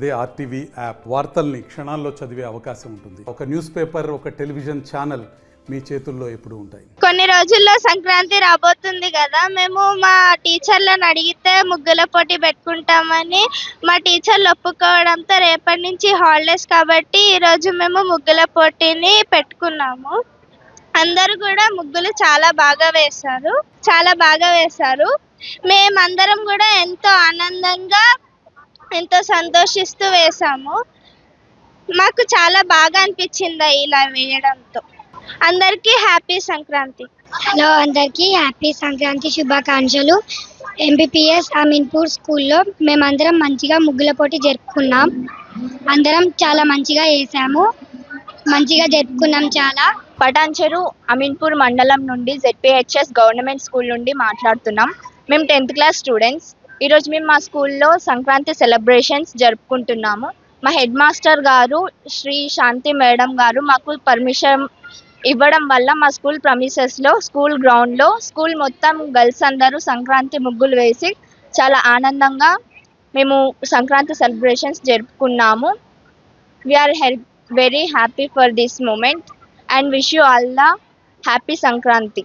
అదే RTV app వార్తల్ని క్షణాల్లో చదివే అవకాశం ఉంటుంది. ఒక న్యూస్ పేపర్ ఒక టెలివిజన్ ఛానల్ మీ చేతుల్లో ఎప్పుడు ఉంటాయి. కొన్ని రోజుల్లో సంక్రాంతి రాబోతుంది కదా. మేము మా టీచర్లను అడిగితే ముగ్గుల పోటీ పెట్టుకుంటామని మా టీచర్లు ఒప్పుకోవడంతో రేపటి నుంచి హాలిడేస్ కాబట్టి ఈరోజు మేము ముగ్గుల పోటీని పెట్టుకున్నాము. అందరూ కూడా ముగ్గులు చాలా బాగా వేశారు. చాలా బాగా వేశారు. మేమందరం కూడా ఎంతో ఆనందంగా ఎంతో సంతోషిస్తూ వేశాము. మాకు చాలా బాగా అనిపించింది ఇలా వేయడంతో. అందరికీ హ్యాపీ సంక్రాంతి. హలో అందరికీ హ్యాపీ సంక్రాంతి శుభాకాంక్షలు. ఎంపీపీఎస్ అమీన్పూర్ స్కూల్లో మేమందరం మంచిగా ముగ్గుల పోటీ జరుపుకున్నాం. అందరం చాలా మంచిగా వేసాము. మంచిగా జరుపుకున్నాం చాలా. పటాన్చెరు అమీన్పూర్ మండలం నుండి జెడ్పిహెచ్ఎస్ గవర్నమెంట్ స్కూల్ నుండి మాట్లాడుతున్నాం. మేము టెన్త్ క్లాస్ స్టూడెంట్స్. ఈరోజు మేము మా స్కూల్లో సంక్రాంతి సెలబ్రేషన్స్ జరుపుకుంటున్నాము. మా హెడ్ మాస్టర్ గారు శ్రీ శాంతి మేడం గారు మాకు పర్మిషన్ ఇవ్వడం వల్ల మా స్కూల్ ప్రమిసెస్లో స్కూల్ గ్రౌండ్లో స్కూల్ మొత్తం గర్ల్స్ అందరూ సంక్రాంతి ముగ్గులు వేసి చాలా ఆనందంగా మేము Sankranti celebrations జరుపుకున్నాము. We are help very happy for this moment and wish you all the happy Sankranti.